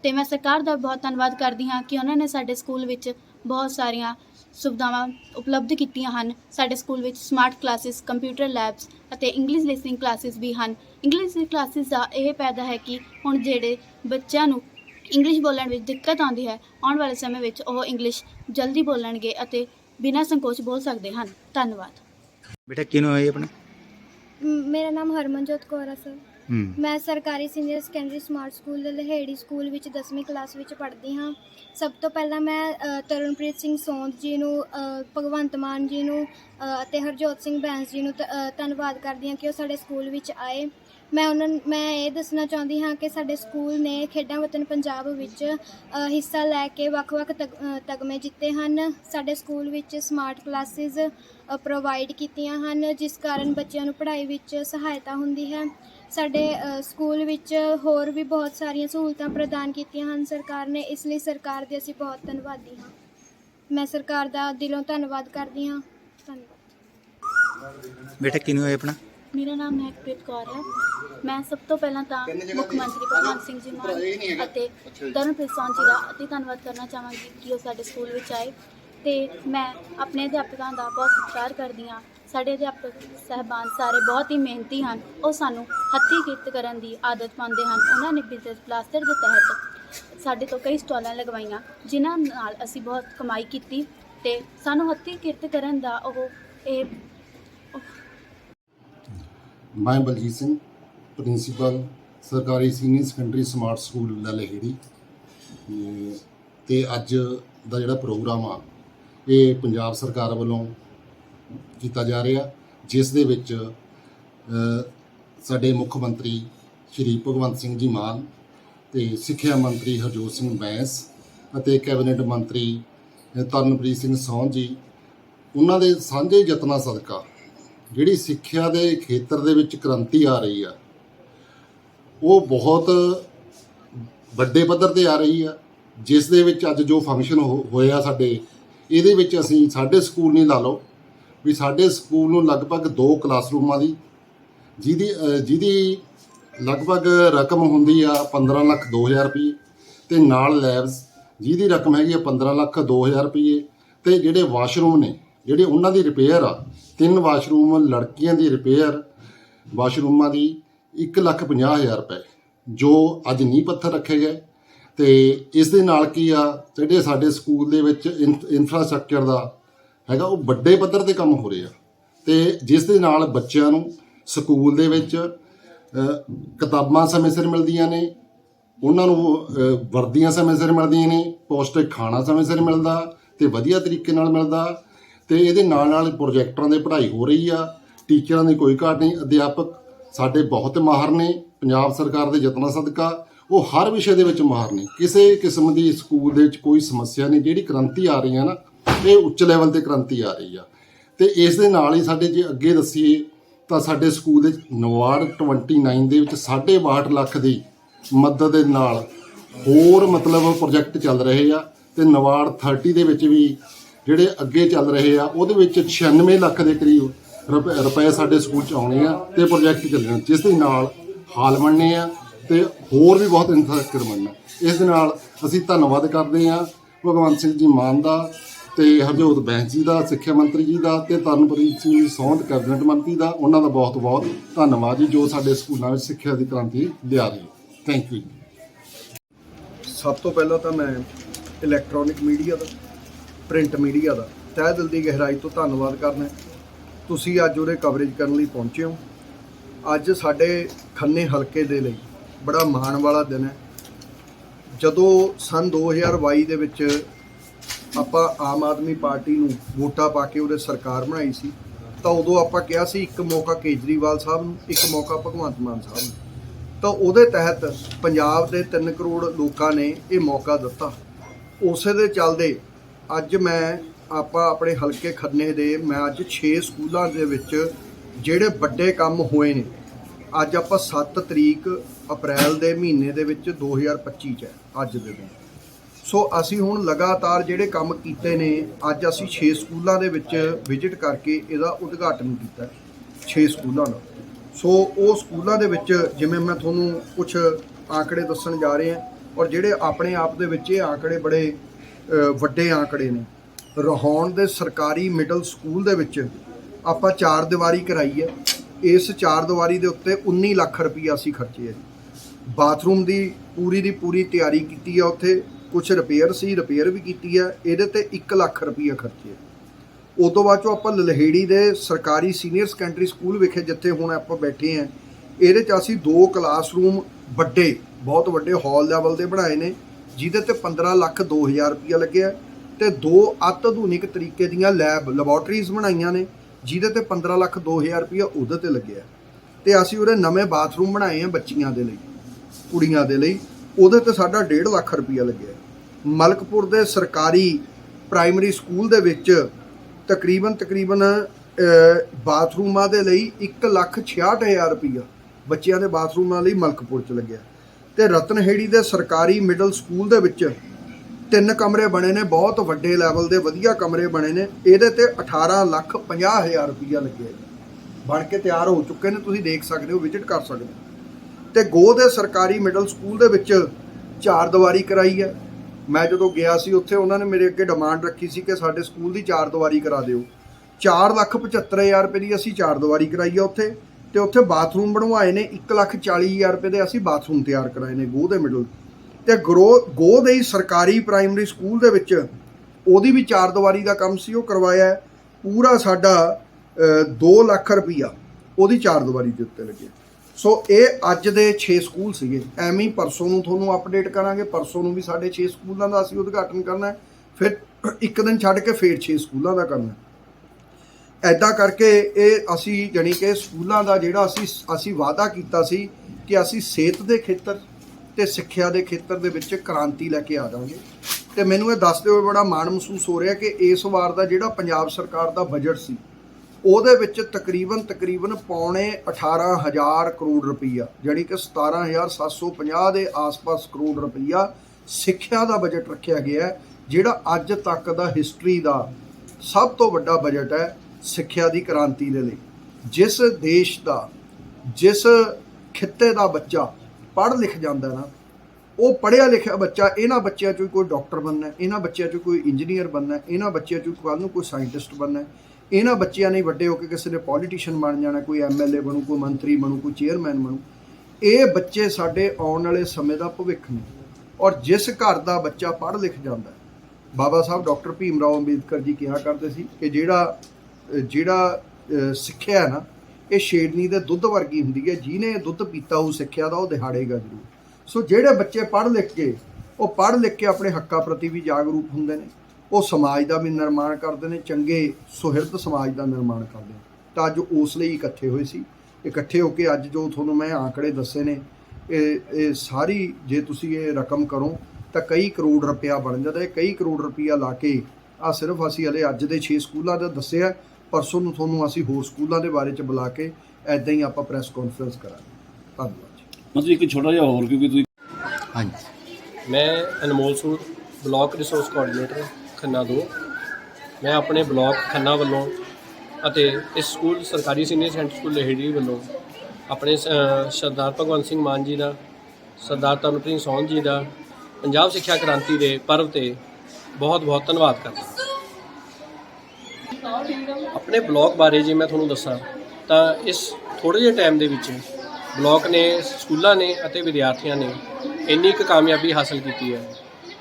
Speaker 5: ਤੇ ਮੈਂ ਸਰਕਾਰ ਦਾ ਬਹੁਤ ਧੰਨਵਾਦ ਕਰਦੀ ਹਾਂ ਕਿ ਉਹਨਾਂ ਨੇ ਸਾਡੇ ਸਕੂਲ ਵਿੱਚ ਬਹੁਤ ਸਾਰੀਆਂ ਸੁਵਿਧਾਵਾਂ ਉਪਲਬਧ ਕੀਤੀਆਂ ਹਨ। ਸਾਡੇ ਸਕੂਲ ਵਿੱਚ ਸਮਾਰਟ ਕਲਾਸਿਸ ਕੰਪਿਊਟਰ ਲੈਬਸ ਅਤੇ ਇੰਗਲਿਸ਼ ਲਿਸਨਿੰਗ ਕਲਾਸਿਸ ਵੀ ਹਨ। ਇੰਗਲਿਸ਼ ਦੀ ਕਲਾਸਿਸ ਦਾ ਇਹ ਫਾਇਦਾ ਹੈ ਕਿ ਹੁਣ ਜਿਹੜੇ ਬੱਚਿਆਂ ਨੂੰ ਇੰਗਲਿਸ਼ ਬੋਲਣ ਵਿੱਚ ਦਿੱਕਤ ਆਉਂਦੀ ਹੈ ਆਉਣ ਵਾਲੇ ਸਮੇਂ ਵਿੱਚ ਉਹ ਇੰਗਲਿਸ਼ ਜਲਦੀ ਬੋਲਣਗੇ ਅਤੇ ਬਿਨਾਂ ਸੰਕੋਚ ਬੋਲ ਸਕਦੇ ਹਨ। ਧੰਨਵਾਦ।
Speaker 2: ਬੇਟਾ ਕਿੰਨੀ ਹੋਈ ਆਪਣਾ?
Speaker 6: ਮੇਰਾ ਨਾਮ ਹਰਮਨਜੋਤ ਕੌਰ ਹੈ ਸਰ।
Speaker 2: ਹੂੰ।
Speaker 6: ਮੈਂ ਸਰਕਾਰੀ senior secondary smart school Laheri school ਵਿੱਚ 10ਵੀਂ ਕਲਾਸ ਵਿੱਚ ਪੜ੍ਹਦੀ ਹਾਂ। ਸਭ ਤੋਂ ਪਹਿਲਾਂ ਮੈਂ ਅ, ਤਰਨਪ੍ਰੀਤ ਸਿੰਘ ਸੌਂਦ ਜੀ ਨੂੰ ਅ, ਭਗਵੰਤ ਮਾਨ ਜੀ ਨੂੰ ਅ, ਅਤੇ ਹਰਜੋਤ ਸਿੰਘ ਬੈਂਸ ਜੀ ਨੂੰ ਧ- ਅ, ਧੰਨਵਾਦ ਕਰਦੀ ਹਾਂ ਕਿ ਉਹ ਸਾਡੇ ਸਕੂਲ ਵਿੱਚ ਆਏ। ਮੈਂ ਉਹਨਾਂ ਨੂੰ- ਮੈਂ ਇਹ ਦੱਸਣਾ ਚਾਹੁੰਦੀ ਹਾਂ ਕਿ ਸਾਡੇ ਸਕੂਲ ਨੇ ਖੇਡਾਂ ਵਤਨ ਪੰਜਾਬ ਵਿੱਚ ਅ, ਹਿੱਸਾ ਲੈ ਕੇ ਵੱਖ-ਵੱਖ ਤਗ- ਅ, ਤਗਮੇ ਜਿੱਤੇ ਹਨ। ਸਾਡੇ ਸਕੂਲ ਵਿੱਚ ਸਮਾਰਟ ਕਲਾਸਿਸ ਪ੍ਰੋਵਾਈਡ ਕੀਤੀਆਂ ਹਨ ਜਿਸ ਕਾਰਨ ਬੱਚਿਆਂ ਨੂੰ ਪੜ੍ਹਾਈ ਵਿੱਚ ਸਹਾਇਤਾ ਹੁੰਦੀ ਹੈ। ਸਾਡੇ ਸਕੂਲ ਵਿੱਚ ਹੋਰ ਵੀ ਬਹੁਤ ਸਾਰੀਆਂ ਸਹੂਲਤਾਂ ਪ੍ਰਦਾਨ ਕੀਤੀਆਂ ਹਨ। ਸਰਕਾਰ ਨੇ ਇਸ ਲਈ ਸਰਕਾਰ ਦੇ ਅਸੀਂ ਬਹੁਤ ਧੰਨਵਾਦੀ ਹਾਂ। ਮੈਂ ਸਰਕਾਰ ਦਾ ਦਿਲੋਂ ਧੰਨਵਾਦ ਕਰਦੀ ਹਾਂ। ਧੰਨਵਾਦ।
Speaker 2: ਬੇਟਾ ਕਿੰਨੀ ਹੋਈ ਆਪਣਾ?
Speaker 5: ਮੇਰਾ ਨਾਮ ਮਹਿਕਪ੍ਰੀਤ ਕੌਰ ਹੈ। ਮੈਂ ਸਭ ਤੋਂ ਪਹਿਲਾਂ ਤਾਂ ਮੁੱਖ ਮੰਤਰੀ ਭਗਵੰਤ ਸਿੰਘ ਜੀ ਮਾਨ ਅਤੇ ਤਰਨਪ੍ਰੀਤ ਸਿੰਘ ਜੀ ਦਾ ਅਤੀ ਧੰਨਵਾਦ ਕਰਨਾ ਚਾਹਾਂਗੀ ਕਿ ਉਹ ਸਾਡੇ ਸਕੂਲ ਵਿੱਚ ਆਏ। ਤੇ ਮੈਂ ਆਪਣੇ ਅਧਿਆਪਕਾਂ ਦਾ ਬਹੁਤ ਸਤਿਕਾਰ ਕਰਦੀ ਹਾਂ। ਸਾਡੇ ਅਧਿਆਪਕ ਸਹਿਬਾਨ ਸਾਰੇ ਬਹੁਤ ਹੀ ਮਿਹਨਤੀ ਹਨ। ਉਹ ਸਾਨੂੰ ਹੱਥੀਂ ਕਿਰਤ ਕਰਨ ਦੀ ਆਦਤ ਪਾਉਂਦੇ ਹਨ। ਉਹਨਾਂ ਨੇ ਬਿਜ਼ਨਸ ਪਲਾਸਟਰ ਦੇ ਤਹਿਤ ਸਾਡੇ ਤੋਂ ਕਈ ਸਟਾਲਾਂ ਲਗਵਾਈਆਂ, ਜਿਨ੍ਹਾਂ ਨਾਲ ਅਸੀਂ ਬਹੁਤ ਕਮਾਈ ਕੀਤੀ ਤੇ ਸਾਨੂੰ ਹੱਥੀਂ ਕਿਰਤ ਕਰਨ ਦਾ ਉਹ ਇਹ
Speaker 7: ਮੈਂ ਬਲਜੀਤ ਸਿੰਘ, ਪ੍ਰਿੰਸੀਪਲ ਸਰਕਾਰੀ senior secondary smart school Lalheri. ਤੇ ਅੱਜ ਦਾ ਜਿਹੜਾ ਪ੍ਰੋਗਰਾਮ ਆ, ਇਹ ਪੰਜਾਬ ਸਰਕਾਰ ਵੱਲੋਂ ਕੀਤਾ ਜਾ ਰਿਹਾ, ਜਿਸ ਦੇ ਵਿੱਚ ਸਾਡੇ ਮੁੱਖ ਮੰਤਰੀ ਸ਼੍ਰੀ ਭਗਵੰਤ ਸਿੰਘ ਜੀ ਮਾਨ ਤੇ ਸਿੱਖਿਆ ਮੰਤਰੀ ਹਰਜੋਤ ਸਿੰਘ ਬੈਂਸ ਅਤੇ ਕੈਬਨਿਟ ਮੰਤਰੀ ਤਰਨਪ੍ਰੀਤ ਸਿੰਘ ਸੌਂਦ ਜੀ, ਉਹਨਾਂ ਦੇ ਸਾਂਝੇ ਯਤਨਾਂ ਸਦਕਾ ਜਿਹੜੀ ਸਿੱਖਿਆ ਦੇ ਖੇਤਰ ਦੇ ਵਿੱਚ ਕ੍ਰਾਂਤੀ ਆ ਰਹੀ ਆ, ਉਹ ਬਹੁਤ ਵੱਡੇ ਪੱਧਰ ਤੇ ਆ ਰਹੀ ਆ, ਜਿਸ ਦੇ ਵਿੱਚ ਅੱਜ ਜੋ ਫੰਕਸ਼ਨ ਹੋਇਆ ਸਾਡੇ, ਇਹਦੇ ਵਿੱਚ ਅਸੀਂ ਸਾਡੇ ਸਕੂਲ ਨਹੀਂ ਲਾ ਲਓ ਵੀ ਸਾਡੇ ਸਕੂਲ ਨੂੰ ਲਗਭਗ ਦੋ ਕਲਾਸਰੂਮਾਂ ਦੀ, ਜਿਹਦੀ ਜਿਹਦੀ ਲਗਭਗ ਰਕਮ ਹੁੰਦੀ ਆ 15 ਲੱਖ 2000 ਰੁਪਏ ਤੇ ਨਾਲ ਲੈਬਸ, ਜਿਹਦੀ ਰਕਮ ਹੈਗੀ ਆ 15 ਲੱਖ 2000 ਰੁਪਏ ਤੇ ਜਿਹੜੇ ਵਾਸ਼ਰੂਮ ਨੇ, ਜਿਹੜੇ ਉਹਨਾਂ ਦੀ ਰਿਪੇਅਰ ਆ, ਤਿੰਨ ਵਾਸ਼ਰੂਮ ਲੜਕੀਆਂ ਦੀ ਰਿਪੇਅਰ, ਵਾਸ਼ਰੂਮਾਂ ਦੀ 1 ਲੱਖ 50 ਹਜ਼ਾਰ ਰੁਪਏ, ਜੋ ਅੱਜ ਨੀਂਹ ਪੱਥਰ ਰੱਖੇ ਗਏ ਤੇ ਇਸ ਦੇ ਨਾਲ ਕੀ ਆ, ਜਿਹੜੇ ਸਾਡੇ ਸਕੂਲ ਦੇ ਵਿੱਚ ਇਨਫਰਾਸਟ੍ਰਕਚਰ ਦਾ ਹੈਗਾ, ਉਹ ਵੱਡੇ ਪੱਧਰ ਤੇ ਕੰਮ ਹੋ ਰਿਹਾ। ਤੇ ਜਿਸ ਦੇ ਨਾਲ ਬੱਚਿਆਂ ਨੂੰ ਸਕੂਲ ਦੇ ਵਿੱਚ ਕਿਤਾਬਾਂ ਸਮੇਂ ਸਿਰ ਮਿਲਦੀਆਂ ਨੇ, ਉਹਨਾਂ ਨੂੰ ਵਰਦੀਆਂ ਸਮੇਂ ਸਿਰ ਮਿਲਦੀਆਂ ਨੇ, ਪੌਸ਼ਟਿਕ ਖਾਣਾ ਸਮੇਂ ਸਿਰ ਮਿਲਦਾ ਤੇ ਵਧੀਆ ਤਰੀਕੇ ਨਾਲ ਮਿਲਦਾ ਤੇ ਇਹਦੇ ਨਾਲ ਨਾਲ ਪ੍ਰੋਜੈਕਟਰਾਂ ਦੇ ਪੜ੍ਹਾਈ ਹੋ ਰਹੀ ਆ, ਟੀਚਰਾਂ ਦੀ ਕੋਈ ਘਾਟ ਨਹੀਂ, ਅਧਿਆਪਕ ਸਾਡੇ ਬਹੁਤ ਮਾਹਰ ਨੇ, ਪੰਜਾਬ ਸਰਕਾਰ ਦੇ ਯਤਨਾਂ ਸਦਕਾ, ਉਹ ਹਰ ਵਿਸ਼ੇ ਦੇ ਵਿੱਚ ਮਾਹਰ ਨੇ। ਕਿਸੇ ਕਿਸਮ ਦੀ ਸਕੂਲ ਦੇ ਵਿੱਚ ਕੋਈ ਸਮੱਸਿਆ ਨਹੀਂ, ਜਿਹੜੀ ਕ੍ਰਾਂਤੀ ਆ ਰਹੀ ਹੈ ਨਾ ਇਹ ਉੱਚ ਲੈਵਲ ਤੇ ਕ੍ਰਾਂਤੀ ਆ ਰਹੀ ਆ। ਤੇ ਇਸ ਦੇ ਨਾਲ ਹੀ ਸਾਡੇ ਜੇ ਅੱਗੇ ਦੱਸੀਏ, ਤਾਂ ਸਾਡੇ ਸਕੂਲ ਦੇ ਨਵਾਰਡ 29 ਦੇ ਵਿੱਚ 62 ਲੱਖ ਦੀ ਮਦਦ ਦੇ ਨਾਲ ਹੋਰ ਮਤਲਬ ਪ੍ਰੋਜੈਕਟ ਚੱਲ ਰਹੇ ਆ। ਤੇ ਨਵਾਰਡ 30 ਦੇ ਵਿੱਚ ਵੀ ਜਿਹੜੇ ਅੱਗੇ ਚੱਲ ਰਹੇ ਆ, ਉਹਦੇ ਵਿੱਚ 96 ਲੱਖ ਦੇ ਕਰੀਬ ਰੁਪਏ ਰੁਪਏ ਸਾਡੇ ਸਕੂਲ ਚ ਆਉਣੇ ਆ ਤੇ ਪ੍ਰੋਜੈਕਟ ਚੱਲਣੇ ਜਿਸ ਦੇ ਨਾਲ ਹਾਲ ਬਣਨੇ ਆ ਤੇ ਹੋਰ ਵੀ ਬਹੁਤ ਇਨਫਰਾਸਟ੍ਰਕਚਰ ਬਣਨਾ। ਇਸ ਦੇ ਨਾਲ ਅਸੀਂ ਧੰਨਵਾਦ ਕਰਦੇ ਆ ਭਗਵੰਤ ਸਿੰਘ ਜੀ ਮਾਨ ਦਾ ਤੇ ਹਰਜੋਤ ਬੈਂਸ ਜੀ ਦਾ, ਸਿੱਖਿਆ ਮੰਤਰੀ ਜੀ ਦਾ ਤੇ ਤਰਨਪ੍ਰੀਤ ਸਿੰਘ ਜੀ ਸੌਂਦ ਕੈਬਨਿਟ ਮੰਤਰੀ ਦਾ, ਉਹਨਾਂ ਦਾ ਬਹੁਤ ਬਹੁਤ ਧੰਨਵਾਦ ਜੀ, ਜੋ ਸਾਡੇ ਸਕੂਲਾਂ ਵਿੱਚ ਸਿੱਖਿਆ ਦੀ ਕ੍ਰਾਂਤੀ ਲਿਆ ਰਹੇ ਥੈਂਕ ਯੂ
Speaker 8: ਸਭ ਤੋਂ ਪਹਿਲਾਂ ਤਾਂ ਮੈਂ ਇਲੈਕਟ੍ਰੋਨਿਕ ਮੀਡੀਆ ਦਾ ਪ੍ਰਿੰਟ ਮੀਡੀਆ ਦਾ, ਤਹਿ ਦਿਲ ਦੀ ਗਹਿਰਾਈ ਤੋਂ ਧੰਨਵਾਦ ਕਰਨਾ ਤੁਸੀਂ ਅੱਜ ਉਹਦੇ ਕਵਰੇਜ ਕਰਨ ਲਈ ਪਹੁੰਚੇ ਹੋ। ਅੱਜ ਸਾਡੇ ਖੰਨੇ ਹਲਕੇ ਦੇ ਲਈ ਬੜਾ ਮਾਣ ਵਾਲਾ ਦਿਨ ਹੈ। ਜਦੋਂ ਸਨ 2022 ਦੇ ਵਿੱਚ ਆਪਾਂ ਆਮ ਆਦਮੀ ਪਾਰਟੀ ਨੂੰ ਵੋਟਾਂ ਪਾ ਕੇ ਉਹਦੇ ਸਰਕਾਰ ਬਣਾਈ ਸੀ, ਤਾਂ ਉਦੋਂ ਆਪਾਂ ਕਿਹਾ ਸੀ ਇੱਕ ਮੌਕਾ ਕੇਜਰੀਵਾਲ ਸਾਹਿਬ ਨੂੰ, ਇੱਕ ਮੌਕਾ ਭਗਵੰਤ ਮਾਨ ਸਾਹਿਬ ਨੂੰ। ਤਾਂ ਉਹਦੇ ਤਹਿਤ ਪੰਜਾਬ ਦੇ 3 ਕਰੋੜ ਲੋਕਾਂ ਨੇ ਇਹ ਮੌਕਾ ਦਿੱਤਾ। ਉਸੇ ਦੇ ਚੱਲਦੇ ਅੱਜ ਮੈਂ, ਆਪਾਂ ਆਪਣੇ ਹਲਕੇ ਖੰਨੇ ਦੇ, ਮੈਂ ਅੱਜ 6 ਸਕੂਲਾਂ ਦੇ ਵਿੱਚ ਜਿਹੜੇ ਵੱਡੇ ਕੰਮ ਹੋਏ ਨੇ, ਅੱਜ ਆਪਾਂ 7 ਤਰੀਕ ਅਪ੍ਰੈਲ ਦੇ ਮਹੀਨੇ ਦੇ ਵਿੱਚ 2025 ਚ ਹੈ, ਅੱਜ ਦੇ ਦਿਨ। ਸੋ ਅਸੀਂ ਹੁਣ ਲਗਾਤਾਰ ਜਿਹੜੇ ਕੰਮ ਕੀਤੇ ਨੇ, ਅੱਜ ਅਸੀਂ 6 ਸਕੂਲਾਂ ਦੇ ਵਿੱਚ ਵਿਜ਼ਿਟ ਕਰਕੇ ਇਹਦਾ ਉਦਘਾਟਨ ਕੀਤਾ 6 ਸਕੂਲਾਂ ਦਾ। ਸੋ ਉਹ ਸਕੂਲਾਂ ਦੇ ਵਿੱਚ ਜਿਵੇਂ ਮੈਂ ਤੁਹਾਨੂੰ ਕੁਝ ਆંકੜੇ ਦੱਸਣ ਜਾ ਰਿਹਾ ਹਾਂ ਔਰ ਜਿਹੜੇ ਆਪਣੇ ਆਪ ਦੇ ਵਿੱਚ ਇਹ ਆંકੜੇ ਬੜੇ ਵੱਡੇ ਆંકੜੇ ਨੇ। ਰਹਾਉਣ ਦੇ ਸਰਕਾਰੀ ਮਿਡਲ ਸਕੂਲ ਦੇ ਵਿੱਚ ਆਪਾਂ ਚਾਰ ਦੀਵਾਰੀ ਕਰਾਈ ਹੈ। ਇਸ ਚਾਰ ਦੀਵਾਰੀ ਦੇ ਉੱਤੇ 19 ਲੱਖ ਰੁਪਈਆ ਅਸੀਂ ਖਰਚੇ ਹੈ ਬਾਥਰੂਮ ਦੀ ਪੂਰੀ ਦੀ ਪੂਰੀ ਤਿਆਰੀ ਕੀਤੀ ਹੈ ਉੱਥੇ। ਕੁਝ ਰਿਪੇਅਰ ਸੀ ਰਿਪੇਅਰ ਵੀ ਕੀਤੀ ਹੈ, ਇਹਦੇ ਤੇ 1 ਲੱਖ ਰੁਪਈਆ ਖਰਚੇ ਉਸ ਤੋਂ ਬਾਅਦ ਚੋਂ ਆਪਾਂ ਲਲਹੇੜੀ ਦੇ ਸਰਕਾਰੀ ਸੀਨੀਅਰ ਸੈਕੰਡਰੀ ਸਕੂਲ ਵਿਖੇ ਜਿੱਥੇ ਹੁਣ ਆਪਾਂ ਬੈਠੇ ਆ ਇਹਦੇ ਚ ਅਸੀਂ ਦੋ ਕਲਾਸਰੂਮ ਵੱਡੇ, ਬਹੁਤ ਵੱਡੇ ਹਾਲ ਲੈਵਲ ਦੇ ਬਣਾਏ ਨੇ, ਜਿਹਦੇ ਤੇ 15 ਲੱਖ 2000 ਰੁਪਈਆ ਲੱਗਿਆ ਤੇ ਦੋ ਅਤਿਆਧੁਨਿਕ ਤਰੀਕੇ ਦੀਆਂ ਲੈਬ ਲੈਬੋਰਟਰੀਜ਼ ਬਣਾਈਆਂ ਨੇ, ਜਿਹਦੇ ਤੇ 15 ਲੱਖ 2000 ਰੁਪਈਆ ਉਹਦੇ ਤੇ ਲੱਗਿਆ ਤੇ ਅਸੀਂ ਉਹਦੇ ਨਵੇਂ ਬਾਥਰੂਮ ਬਣਾਏ ਆ ਬੱਚੀਆਂ ਦੇ ਲਈ, ਕੁੜੀਆਂ ਦੇ ਲਈ, ਉਹਦੇ ਤੇ ਸਾਡਾ 1.5 ਲੱਖ ਰੁਪਈਆ ਲੱਗਿਆ ਮਲਕਪੁਰ ਦੇ ਸਰਕਾਰੀ ਪ੍ਰਾਇਮਰੀ ਸਕੂਲ ਦੇ ਵਿੱਚ ਤਕਰੀਬਨ ਤਕਰੀਬਨ ਬਾਥਰੂਮਾਂ ਦੇ ਲਈ 1 ਲੱਖ 66000 ਰੁਪਈਆ ਬੱਚਿਆਂ ਦੇ ਬਾਥਰੂਮਾਂ ਲਈ ਮਲਕਪੁਰ ਚ ਲੱਗਿਆ। ਤੇ ਰਤਨਹੇੜੀ ਦੇ ਸਰਕਾਰੀ ਮਿਡਲ ਸਕੂਲ ਦੇ ਵਿੱਚ ਤਿੰਨ ਕਮਰੇ ਬਣੇ ਨੇ, ਬਹੁਤ ਵੱਡੇ ਲੈਵਲ ਦੇ, ਵਧੀਆ ਕਮਰੇ ਬਣੇ ਨੇ। ਇਹਦੇ ਤੇ 18 ਲੱਖ 50 ਹਜ਼ਾਰ ਰੁਪਈਆ ਲੱਗਿਆ ਬਣ ਕੇ ਤਿਆਰ ਹੋ ਚੁੱਕੇ ਨੇ, ਤੁਸੀਂ ਦੇਖ ਸਕਦੇ ਹੋ, ਵਿਜ਼ਿਟ ਕਰ ਸਕਦੇ ਹੋ। ਤੇ ਗੋ ਦੇ ਸਰਕਾਰੀ ਮਿਡਲ ਸਕੂਲ ਦੇ ਵਿੱਚ ਚਾਰ ਦੀਵਾਰੀ ਕਰਾਈ ਹੈ। ਮੈਂ ਜਦੋਂ ਗਿਆ ਸੀ ਉੱਥੇ ਉਹਨਾਂ ਨੇ ਮੇਰੇ ਅੱਗੇ ਡਿਮਾਂਡ ਰੱਖੀ ਸੀ ਕਿ ਸਾਡੇ ਸਕੂਲ ਦੀ ਚਾਰ ਦੀਵਾਰੀ ਕਰਾ ਦਿਓ। 4 ਲੱਖ 75000 ਰੁਪਏ ਦੀ ਅਸੀਂ ਚਾਰ ਦੀਵਾਰੀ ਕਰਾਈ ਹੈ ਉੱਥੇ ਤੇ ਉੱਥੇ ਬਾਥਰੂਮ ਬਣਵਾਏ ਨੇ 1 ਲੱਖ 40000 ਰੁਪਏ ਦੇ ਅਸੀਂ ਬਾਥਰੂਮ ਤਿਆਰ ਕਰਾਏ ਨੇ ਗੋਹ ਦੇ ਮਿਡਲ ਤੇ ਗਰੋ ਗੋ ਦੇ ਸਰਕਾਰੀ ਪ੍ਰਾਇਮਰੀ ਸਕੂਲ ਦੇ ਵਿੱਚ ਉਹਦੀ ਵੀ ਚਾਰ ਦੀਵਾਰੀ ਦਾ ਕੰਮ ਸੀ, ਉਹ ਕਰਵਾਇਆ ਪੂਰਾ ਸਾਡਾ 2 ਲੱਖ ਰੁਪਈਆ ਉਹਦੀ ਚਾਰ ਦੀਵਾਰੀ ਦੇ ਉੱਤੇ ਲੱਗਿਆ। ਸੋ ਇਹ ਅੱਜ ਦੇ 6 ਸਕੂਲ ਸੀਗੇ। ਐਵੇਂ ਹੀ ਪਰਸੋਂ ਨੂੰ ਤੁਹਾਨੂੰ ਅਪਡੇਟ ਕਰਾਂਗੇ, ਪਰਸੋਂ ਨੂੰ ਵੀ ਸਾਡੇ 6 ਸਕੂਲਾਂ ਦਾ ਅਸੀਂ ਉਦਘਾਟਨ ਕਰਨਾ ਫਿਰ ਇੱਕ ਦਿਨ ਛੱਡ ਕੇ ਫੇਰ 6 ਸਕੂਲਾਂ ਦਾ ਕਰਨਾ ਹੈ। ਐਦਾਂ ਕਰਕੇ ਇਹ ਅਸੀਂ ਜਾਣੀ ਕਿ ਸਕੂਲਾਂ ਦਾ ਜਿਹੜਾ ਅਸੀਂ ਅਸੀਂ ਵਾਅਦਾ ਕੀਤਾ ਸੀ ਕਿ ਅਸੀਂ ਸਿਹਤ ਦੇ ਖੇਤਰ ਤੇ ਸਿੱਖਿਆ ਦੇ ਖੇਤਰ ਦੇ ਵਿੱਚ ਕ੍ਰਾਂਤੀ ਲੈ ਕੇ ਆ ਜਾਵਾਂਗੇ। ਤੇ ਮੈਨੂੰ ਇਹ ਦੱਸਦੇ ਹੋਏ ਬੜਾ ਮਾਣ ਮਹਿਸੂਸ ਹੋ ਰਿਹਾ ਕਿ ਇਸ ਵਾਰ ਦਾ ਜਿਹੜਾ ਪੰਜਾਬ ਸਰਕਾਰ ਦਾ ਬਜਟ ਸੀ ਉਹਦੇ ਵਿੱਚ ਤਕਰੀਬਨ ਤਕਰੀਬਨ ਪੌਣੇ 18000 ਕਰੋੜ ਰੁਪਈਆ, ਜਾਣੀ ਕਿ 17750 ਦੇ ਆਸ-ਪਾਸ ਕਰੋੜ ਰੁਪਈਆ ਸਿੱਖਿਆ ਦਾ ਬਜਟ ਰੱਖਿਆ ਗਿਆ ਹੈ, ਜਿਹੜਾ ਅੱਜ ਤੱਕ ਦਾ ਹਿਸਟਰੀ ਦਾ ਸਭ ਤੋਂ ਵੱਡਾ ਬਜਟ ਹੈ ਸਿੱਖਿਆ ਦੀ ਕ੍ਰਾਂਤੀ ਦੇ ਲਈ। ਜਿਸ ਦੇਸ਼ ਦਾ, ਜਿਸ ਖਿੱਤੇ ਦਾ ਬੱਚਾ ਪੜ੍ਹ ਲਿਖ ਜਾਂਦਾ ਨਾ, ਉਹ ਪੜ੍ਹਿਆ ਲਿਖਿਆ ਬੱਚਾ ਇਹਨਾਂ ਬੱਚਿਆਂ ਚੋਂ ਹੀ ਕੋਈ ਡਾਕਟਰ ਬਣਨਾ, ਇਹਨਾਂ ਬੱਚਿਆਂ ਚੋਂ ਕੋਈ ਇੰਜੀਨੀਅਰ ਬਣਨਾ, ਇਹਨਾਂ ਬੱਚਿਆਂ ਚੋਂ ਕੱਲ੍ਹ ਨੂੰ ਕੋਈ ਸਾਇੰਟਿਸਟ ਬਣਨਾ ਇਹਨਾਂ ਬੱਚਿਆਂ ਨੇ ਵੱਡੇ ਹੋ ਕੇ ਕਿਸੇ ਨੇ ਪੋਲੀਟੀਸ਼ੀਅਨ ਬਣ ਜਾਣਾ, ਕੋਈ ਐਮਐਲਏ ਬਣੂ, ਕੋਈ ਮੰਤਰੀ ਬਣੂ, ਕੋਈ ਚੇਅਰਮੈਨ ਬਣੂ, ਇਹ ਬੱਚੇ ਸਾਡੇ ਆਉਣ ਵਾਲੇ ਸਮੇਂ ਦਾ ਭਵਿੱਖ ਨੇ। ਔਰ ਜਿਸ ਘਰ ਦਾ ਬੱਚਾ ਪੜ੍ਹ ਲਿਖ ਜਾਂਦਾ ਬਾਬਾ ਸਾਹਿਬ ਡਾਕਟਰ ਭੀਮ ਰਾਓ ਅੰਬੇਦਕਰ ਜੀ ਕਿਹਾ ਕਰਦੇ ਸੀ ਕਿ ਜਿਹੜਾ ਜਿਹੜਾ ਸਿੱਖਿਆ ਨਾ, ਇਹ ਸ਼ੇਰਨੀ ਦੇ ਦੁੱਧ ਵਰਗੀ ਹੁੰਦੀ ਹੈ, ਜਿਹਨੇ ਦੁੱਧ ਪੀਤਾ ਉਹ ਸਿੱਖਿਆ ਦਾ, ਉਹ ਦਿਹਾੜੇਗਾ ਜ਼ਰੂਰ। ਸੋ ਜਿਹੜੇ ਬੱਚੇ ਪੜ੍ਹ ਲਿਖ ਕੇ, ਉਹ ਪੜ੍ਹ ਲਿਖ ਕੇ ਆਪਣੇ ਹੱਕਾਂ ਪ੍ਰਤੀ ਵੀ ਜਾਗਰੂਕ ਹੁੰਦੇ ਨੇ। ਉਹ ਸਮਾਜ ਦਾ ਵੀ ਨਿਰਮਾਣ ਕਰਦੇ ਨੇ ਚੰਗੇ ਸੁਹਿਰਦ ਸਮਾਜ ਦਾ ਨਿਰਮਾਣ ਕਰਦੇ ਨੇ। ਤਾਂ ਅੱਜ ਉਸ ਲਈ ਇਕੱਠੇ ਹੋਏ ਸੀ। ਇਕੱਠੇ ਹੋ ਕੇ ਅੱਜ ਜੋ ਤੁਹਾਨੂੰ ਮੈਂ ਆંકੜੇ ਦੱਸੇ ਨੇ ਇਹ ਇਹ ਸਾਰੀ ਜੇ ਤੁਸੀਂ ਇਹ ਰਕਮ ਕਰੋ ਤਾਂ ਕਈ ਕਰੋੜ ਰੁਪਇਆ ਬਣ ਜਾਂਦਾ ਹੈ। ਕਈ ਕਰੋੜ ਰੁਪਇਆ ਲਾ ਕੇ ਆ ਸਿਰਫ ਅਸੀਂ ਹਲੇ ਅੱਜ ਦੇ 6 ਸਕੂਲਾਂ ਦਾ ਦੱਸਿਆ ਪਰਸੋਂ ਨੂੰ ਤੁਹਾਨੂੰ ਅਸੀਂ ਹੋਰ ਸਕੂਲਾਂ ਦੇ ਬਾਰੇ ਚ ਬੁਲਾ ਕੇ ਐਦਾਂ ਹੀ ਆਪਾਂ ਪ੍ਰੈਸ ਕਾਨਫਰੰਸ ਕਰਾਂਗੇ। ਧੰਨਵਾਦ ਜੀ।
Speaker 9: ਮਤਲਬ ਇੱਕ ਛੋਟਾ ਜਿਹਾ ਹੋਰ ਕਿਉਂਕਿ ਤੁਸੀਂ
Speaker 2: ਹਾਂਜੀ।
Speaker 1: ਮੈਂ Anmol Sood block resource coordinator Khanna ਦੋ ਮੈਂ ਆਪਣੇ ਬਲਾਕ ਖੰਨਾ ਵੱਲੋਂ ਅਤੇ ਇਸ ਸਕੂਲ, ਸਰਕਾਰੀ ਸੀਨੀਅਰ ਸੈਕੰਡਰੀ ਸਕੂਲ ਲਹਿੜੀ ਵੱਲੋਂ ਆਪਣੇ ਸ- ਸਰਦਾਰ ਭਗਵੰਤ ਸਿੰਘ ਮਾਨ ਜੀ ਦਾ, ਸਰਦਾਰ ਤਰਨਪ੍ਰੀਤ ਸੋਹਣ ਜੀ ਦਾ ਪੰਜਾਬ ਸਿੱਖਿਆ ਕ੍ਰਾਂਤੀ ਦੇ ਪਰਵ ਤੇ ਬਹੁਤ ਬਹੁਤ ਧੰਨਵਾਦ ਕਰਦਾ ਆਪਣੇ ਬਲਾਕ ਬਾਰੇ ਜੇ ਮੈਂ ਤੁਹਾਨੂੰ ਦੱਸਾਂ, ਤਾਂ ਇਸ ਥੋੜ੍ਹੇ ਜਿਹੇ ਟਾਈਮ ਦੇ ਵਿੱਚ ਬਲਾਕ ਨੇ, ਸਕੂਲਾਂ ਨੇ ਅਤੇ ਵਿਦਿਆਰਥੀਆਂ ਨੇ ਇੰਨੀ ਕੁ ਕਾਮਯਾਬੀ ਹਾਸਲ ਕੀਤੀ ਹੈ।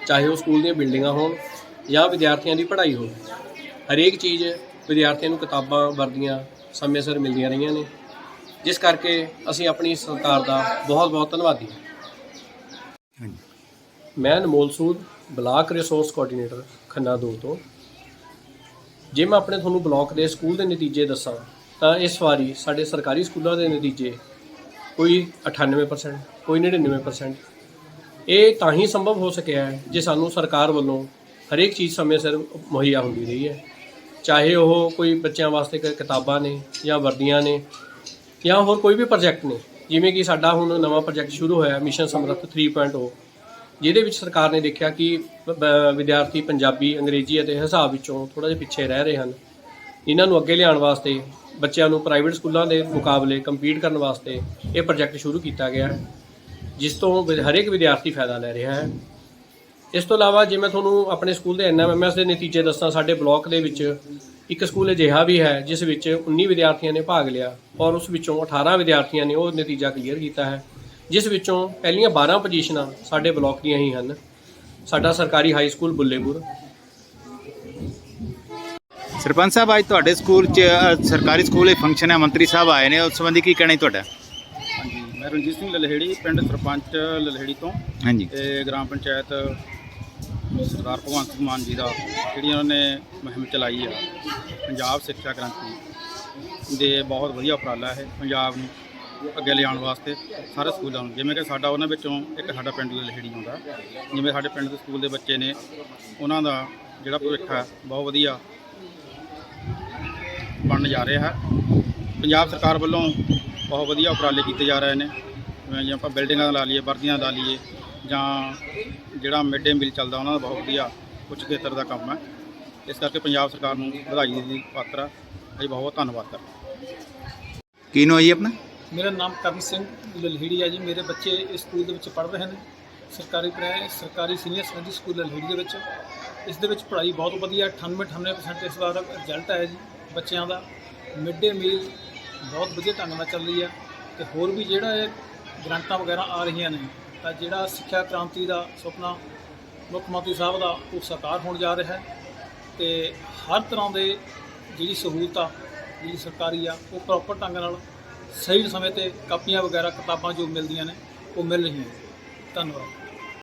Speaker 1: ਚਾਹੇ ਉਹ ਸਕੂਲ ਦੀਆਂ ਬਿਲਡਿੰਗਾਂ ਹੋਣ ਜਾਂ ਵਿਦਿਆਰਥੀਆਂ ਦੀ ਪੜ੍ਹਾਈ ਹੋਵੇ। ਹਰੇਕ ਚੀਜ਼ ਵਿਦਿਆਰਥੀਆਂ ਨੂੰ ਕਿਤਾਬਾਂ ਵਰਦੀਆਂ ਸਮੇਂ ਸਿਰ ਮਿਲਦੀਆਂ ਰਹੀਆਂ ਨੇ। ਜਿਸ ਕਰਕੇ ਅਸੀਂ ਆਪਣੀ ਸਰਕਾਰ ਦਾ ਬਹੁਤ ਬਹੁਤ ਧੰਨਵਾਦੀ ਹਾਂ। ਮੈਂ Anmol Sood block resource coordinator Khanna 2 ਤੋਂ। ਜੇ ਮੈਂ ਆਪਣੇ ਤੁਹਾਨੂੰ ਬਲਾਕ ਦੇ ਸਕੂਲ ਦੇ ਨਤੀਜੇ ਦੱਸਾਂ ਤਾਂ ਇਸ ਵਾਰੀ ਸਾਡੇ ਸਰਕਾਰੀ ਸਕੂਲਾਂ ਦੇ ਨਤੀਜੇ ਕੋਈ 98% ਕੋਈ 99% ਇਹ ਤਾਂ ਹੀ ਸੰਭਵ ਹੋ ਸਕਿਆ ਹੈ ਜੇ ਸਾਨੂੰ ਸਰਕਾਰ ਵੱਲੋਂ ਹਰੇਕ ਚੀਜ਼ ਸਮੇਂ ਸਿਰ ਮੁਹੱਈਆ ਹੁੰਦੀ ਰਹੀ ਹੈ। ਚਾਹੇ ਉਹ ਕੋਈ ਬੱਚਿਆਂ ਵਾਸਤੇ ਕ- ਕਿਤਾਬਾਂ ਨੇ ਜਾਂ ਵਰਦੀਆਂ ਨੇ ਜਾਂ ਹੋਰ ਕੋਈ ਵੀ ਪ੍ਰੋਜੈਕਟ ਨੇ। ਜਿਵੇਂ ਕਿ ਸਾਡਾ ਹੁਣ ਨਵਾਂ ਪ੍ਰੋਜੈਕਟ ਸ਼ੁਰੂ ਹੋਇਆ ਮਿਸ਼ਨ ਸਮਰੱਥ 3.0 ਜਿਹਦੇ ਵਿੱਚ ਸਰਕਾਰ ਨੇ ਦੇਖਿਆ ਕਿ ਬ- ਬ- ਵਿਦਿਆਰਥੀ ਪੰਜਾਬੀ, ਅੰਗਰੇਜ਼ੀ ਅਤੇ ਹਿਸਾਬ ਵਿੱਚੋਂ ਥੋੜਾ ਜਿਹਾ ਪਿੱਛੇ ਰਹਿ ਰਹੇ ਹਨ। ਇਹਨਾਂ ਨੂੰ ਅੱਗੇ ਲਿਆਉਣ ਵਾਸਤੇ, ਬੱਚਿਆਂ ਨੂੰ ਪ੍ਰਾਈਵੇਟ ਸਕੂਲਾਂ ਦੇ ਮੁਕਾਬਲੇ ਕੰਪੀਟ ਕਰਨ ਵਾਸਤੇ ਇਹ ਪ੍ਰੋਜੈਕਟ ਸ਼ੁਰੂ ਕੀਤਾ ਗਿਆ ਹੈ ਜਿਸ ਤੋਂ ਹਰੇਕ ਵਿਦਿਆਰਥੀ ਫਾਇਦਾ ਲੈ ਰਿਹਾ ਹੈ। ਇਸ ਤੋਂ ਇਲਾਵਾ ਜੇ ਮੈਂ ਤੁਹਾਨੂੰ ਆਪਣੇ ਸਕੂਲ ਦੇ ਐਨਐਮਐਮਐਸ ਦੇ ਨਤੀਜੇ ਦੱਸਾਂ ਸਾਡੇ ਬਲਾਕ ਦੇ ਵਿੱਚ ਇੱਕ ਸਕੂਲ ਅਜਿਹਾ ਵੀ ਹੈ ਜਿਸ ਵਿੱਚ 19 ਵਿਦਿਆਰਥੀਆਂ ਨੇ ਭਾਗ ਲਿਆ ਔਰ ਉਸ ਵਿੱਚੋਂ 18 ਵਿਦਿਆਰਥੀਆਂ ਨੇ ਉਹ ਨਤੀਜਾ ਕਲੀਅਰ ਕੀਤਾ ਹੈ ਜਿਸ ਵਿੱਚੋਂ ਪਹਿਲੀਆਂ 12 ਪੋਜੀਸ਼ਨਾਂ ਸਾਡੇ ਬਲਾਕ ਦੀਆਂ ਹੀ ਹਨ। ਸਾਡਾ ਸਰਕਾਰੀ ਹਾਈ ਸਕੂਲ ਬੁੱਲੇਪੁਰ।
Speaker 2: ਸਰਪੰਚ ਸਾਹਿਬ ਅੱਜ ਤੁਹਾਡੇ ਸਕੂਲ 'ਚ ਅ, ਸਰਕਾਰੀ ਸਕੂਲ ਇੱਕ ਫੰਕਸ਼ਨ ਹੈ ਮੰਤਰੀ ਸਾਹਿਬ ਆਏ ਨੇ ਉਸ ਸੰਬੰਧੀ ਕੀ ਕਹਿਣਾ ਜੀ ਤੁਹਾਡਾ?
Speaker 10: ਹਾਂਜੀ ਮੈਂ ਰਣਜੀਤ ਸਿੰਘ ਲਲਹੇੜੀ ਪਿੰਡ ਸਰਪੰਚ ਲਲਹੇੜੀ ਤੋਂ।
Speaker 2: ਹਾਂਜੀ।
Speaker 10: ਤੇ ਗ੍ਰਾਮ ਪੰਚਾਇਤ ਸਰਦਾਰ ਭਗਵੰਤ ਸਿੰਘ ਮਾਨ ਜੀ ਦਾ, ਜਿਹੜੀ ਉਹਨਾਂ ਨੇ ਮੁਹਿੰਮ ਚਲਾਈ ਆ, ਪੰਜਾਬ ਸਿੱਖਿਆ ਕ੍ਰਾਂਤੀ ਦੇ ਬਹੁਤ ਵਧੀਆ ਉਪਰਾਲਾ ਹੈ ਪੰਜਾਬ ਨੂੰ ਅੱਗੇ ਲਿਆਉਣ ਵਾਸਤੇ ਸਾਰੇ ਸਕੂਲਾਂ ਨੂੰ। ਜਿਵੇਂ ਕਿ ਸਾਡਾ ਉਹਨਾਂ ਵਿੱਚੋਂ ਇੱਕ ਸਾਡਾ ਪਿੰਡ ਲਲਹੇੜੀ ਆਉਂਦਾ, ਜਿਵੇਂ ਸਾਡੇ ਪਿੰਡ ਦੇ ਸਕੂਲ ਦੇ ਬੱਚੇ ਨੇ, ਉਹਨਾਂ ਦਾ ਜਿਹੜਾ ਭਵਿੱਖ ਹੈ ਬਹੁਤ ਵਧੀਆ ਬਣਨ ਜਾ ਰਿਹਾ ਹੈ। ਪੰਜਾਬ ਸਰਕਾਰ ਵੱਲੋਂ ਬਹੁਤ ਵਧੀਆ ਉਪਰਾਲੇ ਕੀਤੇ ਜਾ ਰਹੇ ਨੇ, ਜਿਵੇਂ ਆਪਾਂ ਬਿਲਡਿੰਗਾਂ ਲਾ ਲਈਏ, ਵਰਦੀਆਂ ਲਾ ਲਈਏ ਜਾਂ ਜਿਹੜਾ ਮਿਡ ਡੇ ਮੀਲ ਚੱਲਦਾ ਉਹਨਾਂ ਦਾ ਬਹੁਤ ਵਧੀਆ ਉੱਚ ਖੇਤਰ ਦਾ ਕੰਮ ਹੈ। ਇਸ ਕਰਕੇ ਪੰਜਾਬ ਸਰਕਾਰ ਨੂੰ ਵਧਾਈ ਦੀ ਪਾਤਰ ਹੈ ਅਸੀਂ ਬਹੁਤ ਬਹੁਤ ਧੰਨਵਾਦ ਕਰਦੇ ਹਾਂ।
Speaker 2: ਕੀ ਹੈ ਜੀ ਆਪਣਾ?
Speaker 11: ਮੇਰਾ ਨਾਮ ਕਰਨ ਸਿੰਘ ਲਲਹੇੜੀ ਹੈ ਜੀ। ਮੇਰੇ ਬੱਚੇ ਇਸ ਸਕੂਲ ਦੇ ਵਿੱਚ ਪੜ੍ਹ ਰਹੇ ਨੇ। ਸਰਕਾਰੀ ਪ੍ਰਾਇ ਸਰਕਾਰੀ ਸੀਨੀਅਰ ਸੈਕੰਡਰੀ ਸਕੂਲ ਲਲਹੇੜੀ ਦੇ ਵਿੱਚ। ਇਸ ਦੇ ਵਿੱਚ ਪੜ੍ਹਾਈ ਬਹੁਤ ਵਧੀਆ 98 98% ਇਸ ਵਾਰ ਰਿਜ਼ਲਟ ਆਇਆ ਜੀ ਬੱਚਿਆਂ ਦਾ। ਮਿਡ ਡੇ ਮੀਲ ਬਹੁਤ ਵਧੀਆ ਢੰਗ ਨਾਲ ਚੱਲ ਰਹੀ ਹੈ ਤੇ ਹੋਰ ਵੀ ਜਿਹੜਾ ਇਹ ਗ੍ਰਾਂਟਾਂ ਵਗੈਰਾ ਆ ਰਹੀਆਂ ਨੇ ਤਾਂ ਜਿਹੜਾ ਸਿੱਖਿਆ ਕ੍ਰਾਂਤੀ ਦਾ ਸੁਪਨਾ ਮੁੱਖ ਮੰਤਰੀ ਸਾਹਿਬ ਦਾ ਉਹ ਸਾਕਾਰ ਹੋਣ ਜਾ ਰਿਹਾ ਹੈ ਤੇ ਹਰ ਤਰ੍ਹਾਂ ਦੇ ਜਿਹੜੀ ਸਹੂਲਤ ਆ, ਜਿਹੜੀ ਸਰਕਾਰੀ ਆ, ਉਹ ਪ੍ਰੋਪਰ ਢੰਗ ਨਾਲ ਸਹੀ ਸਮੇਂ ਤੇ ਕਾਪੀਆਂ ਵਗੈਰਾ ਕਿਤਾਬਾਂ ਜੋ ਮਿਲਦੀਆਂ ਨੇ, ਉਹ ਮਿਲ ਰਹੀਆਂ ਧੰਨਵਾਦ।